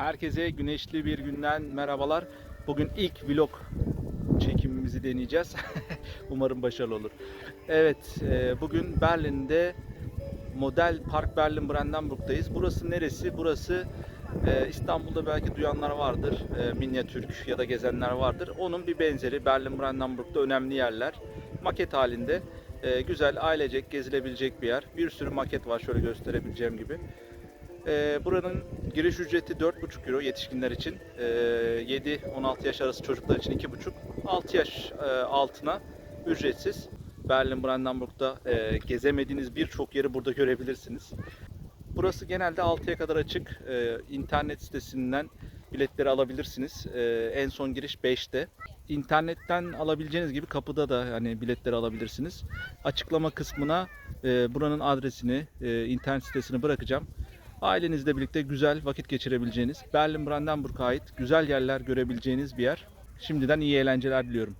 Herkese güneşli bir günden merhabalar. Bugün ilk vlog çekimimizi deneyeceğiz. Umarım başarılı olur. Evet, e, bugün Berlin'de Model Park Berlin Brandenburg'dayız. Burası neresi? Burası e, İstanbul'da belki duyanlar vardır. E, Minyatürk ya da gezenler vardır. Onun bir benzeri Berlin Brandenburg'da önemli yerler. Maket halinde. Güzel, ailecek gezilebilecek bir yer. Bir sürü maket var şöyle gösterebileceğim gibi. Ee, buranın giriş ücreti 4,5 euro yetişkinler için. Ee, 7-16 yaş arası çocuklar için 2,5. 6 yaş e, altına ücretsiz. Berlin Brandenburg'da e, gezemediğiniz birçok yeri burada görebilirsiniz. Burası genelde 6'ya kadar açık. Ee, internet sitesinden biletleri alabilirsiniz. Ee, en son giriş 5'te. İnternetten alabileceğiniz gibi kapıda da hani biletleri alabilirsiniz. Açıklama kısmına e, buranın adresini, e, internet sitesini bırakacağım. Ailenizle birlikte güzel vakit geçirebileceğiniz, Berlin Brandenburg'a ait güzel yerler görebileceğiniz bir yer. Şimdiden iyi eğlenceler diliyorum.